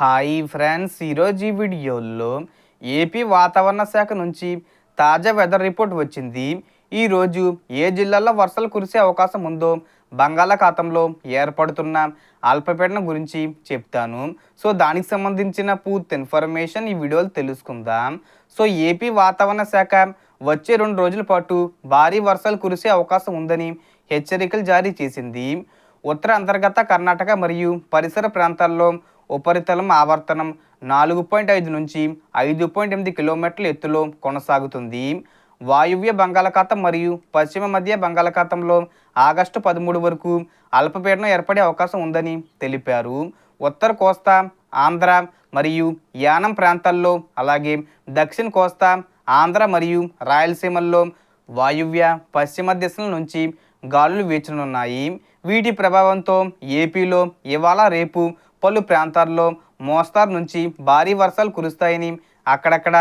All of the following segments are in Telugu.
హాయ్ ఫ్రెండ్స్ ఈరోజు ఈ వీడియోలో ఏపీ వాతావరణ శాఖ నుంచి తాజా వెదర్ రిపోర్ట్ వచ్చింది. ఈరోజు ఏ జిల్లాల్లో వర్షాలు కురిసే అవకాశం ఉందో బంగాళాఖాతంలో ఏర్పడుతున్న అల్పపీడనం గురించి చెప్తాను. సో దానికి సంబంధించిన పూర్తి ఇన్ఫర్మేషన్ ఈ వీడియోలో తెలుసుకుందాం. సో ఏపీ వాతావరణ శాఖ వచ్చే రెండు రోజుల పాటు భారీ వర్షాలు కురిసే అవకాశం ఉందని హెచ్చరికలు జారీ చేసింది. ఉత్తర అంతర్గత కర్ణాటక మరియు పరిసర ప్రాంతాల్లో ఉపరితలం ఆవర్తనం నాలుగు పాయింట్ ఐదు నుంచి ఐదు పాయింట్ ఎనిమిది కిలోమీటర్ల ఎత్తులో కొనసాగుతుంది. వాయువ్య బంగాళాఖాతం మరియు పశ్చిమ మధ్య బంగాళాఖాతంలో ఆగస్టు పదమూడు వరకు అల్పపీడనం ఏర్పడే అవకాశం ఉందని తెలిపారు. ఉత్తర కోస్తా ఆంధ్ర మరియు యానం ప్రాంతాల్లో అలాగే దక్షిణ కోస్తా ఆంధ్ర మరియు రాయలసీమల్లో వాయువ్య పశ్చిమ దిశల నుంచి గాలులు వీచనున్నాయి. వీటి ప్రభావంతో ఏపీలో ఇవాళ రేపు పలు ప్రాంతాల్లో మోస్తారు నుంచి భారీ వర్షాలు కురుస్తాయని అక్కడక్కడ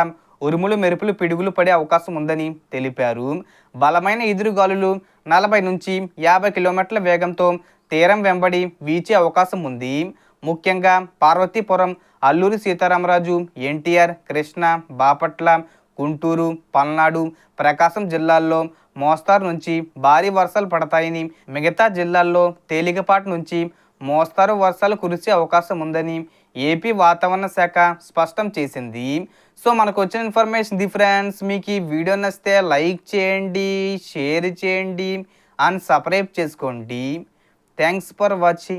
ఉరుములు మెరుపులు పిడుగులు పడే అవకాశం ఉందని తెలిపారు. బలమైన ఎదురుగాలులు నలభై నుంచి యాభై కిలోమీటర్ల వేగంతో తీరం వెంబడి వీచే అవకాశం ఉంది. ముఖ్యంగా పార్వతీపురం అల్లూరి సీతారామరాజు ఎన్టీఆర్ కృష్ణ బాపట్ల గుంటూరు పల్నాడు ప్రకాశం జిల్లాల్లో మోస్తారు నుంచి భారీ వర్షాలు పడతాయని మిగతా జిల్లాల్లో తేలికపాటి నుంచి మోస్తారు వర్షాలు కురిసే అవకాశం ఉందని ఏపీ వాతావరణ శాఖ స్పష్టం చేసింది. సో మనకు వచ్చిన ఇన్ఫర్మేషన్ ది ఫ్రెండ్స్ మీకు ఈ వీడియో నచ్చితే లైక్ చేయండి షేర్ చేయండి అండ్ సబ్స్క్రైబ్ చేసుకోండి. Thanks for watching.